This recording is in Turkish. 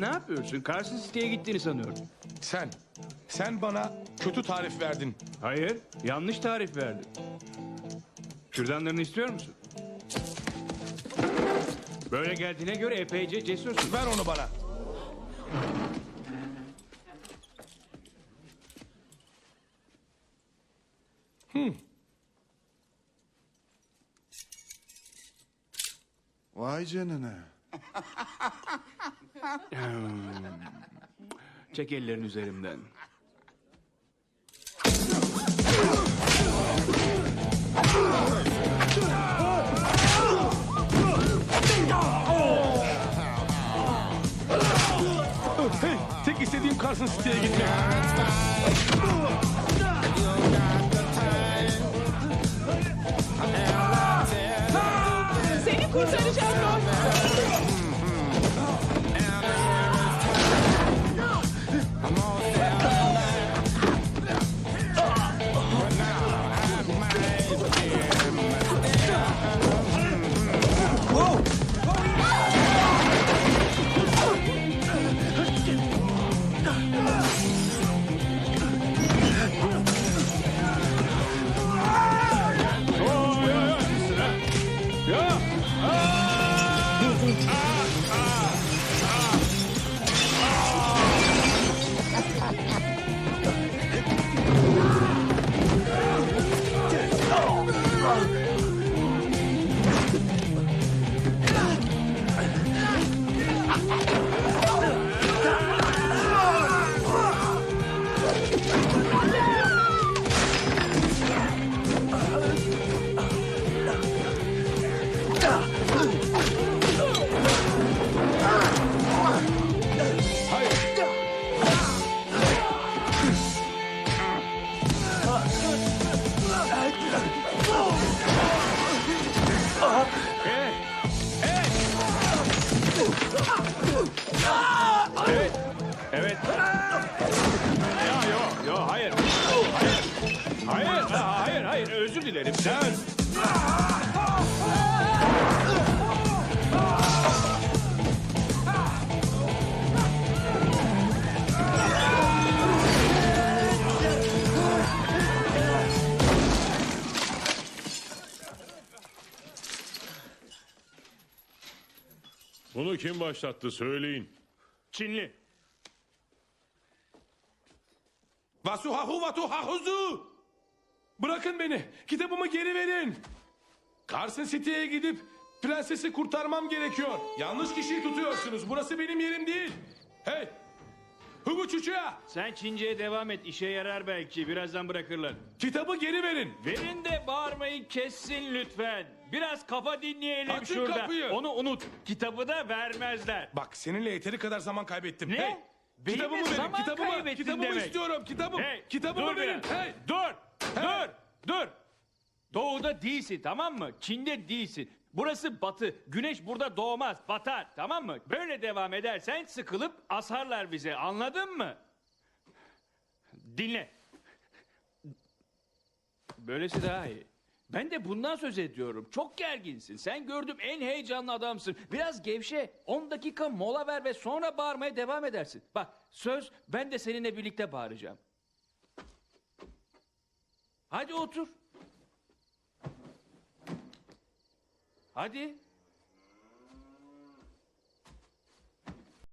ne yapıyorsun? Carson City'ye gittiğini sanıyorum. Sen, sen bana kötü tarif verdin. Hayır, yanlış tarif verdin. Kürdanlarını istiyor musun? Böyle geldiğine göre epeyce cesursun. Ver onu bana. Vay canına. Çek ellerini üzerimden. Hey, tek istediğim Carson City'ye gitmek. Seni kurtaracağım Evet. Ya yok, yok, hayır. Hayır, hayır, ha, hayır, hayır, özür dilerim. Sen... Bunu kim başlattı söyleyin. Çinli. Vasu hahu vatu hahuzu. Bırakın beni. Kitabımı geri verin. Carson City'ye gidip prensesi kurtarmam gerekiyor. Yanlış kişiyi tutuyorsunuz. Burası benim yerim değil. Hey. Hubu çuçuya. Sen Çince'ye devam et, işe yarar belki. Birazdan bırakırlar. Kitabı geri verin. Verin de bağırmayı kessin lütfen. Biraz kafa dinleyelim Açın şurada. kapıyı. Onu unut. Kitabı da vermezler. Bak seninle yeteri kadar zaman kaybettim. Ne? Hey. Benimle Kitabımı verin. zaman Kitabımı, kaybettin kitabımı demek. istiyorum. Kitabım. Hey, kitabımı dur verin. biraz. Hey. Dur, Hey. dur, dur. Doğuda değilsin tamam mı? Çin'de değilsin. Burası batı. Güneş burada doğmaz, batar tamam mı? Böyle devam edersen sıkılıp asarlar bize anladın mı? Dinle. Böylesi daha iyi. Ben de bundan söz ediyorum. Çok gerginsin. Sen gördüğüm en heyecanlı adamsın. Biraz gevşe. 10 dakika mola ver ve sonra bağırmaya devam edersin. Bak söz ben de seninle birlikte bağıracağım. Hadi otur. Hadi.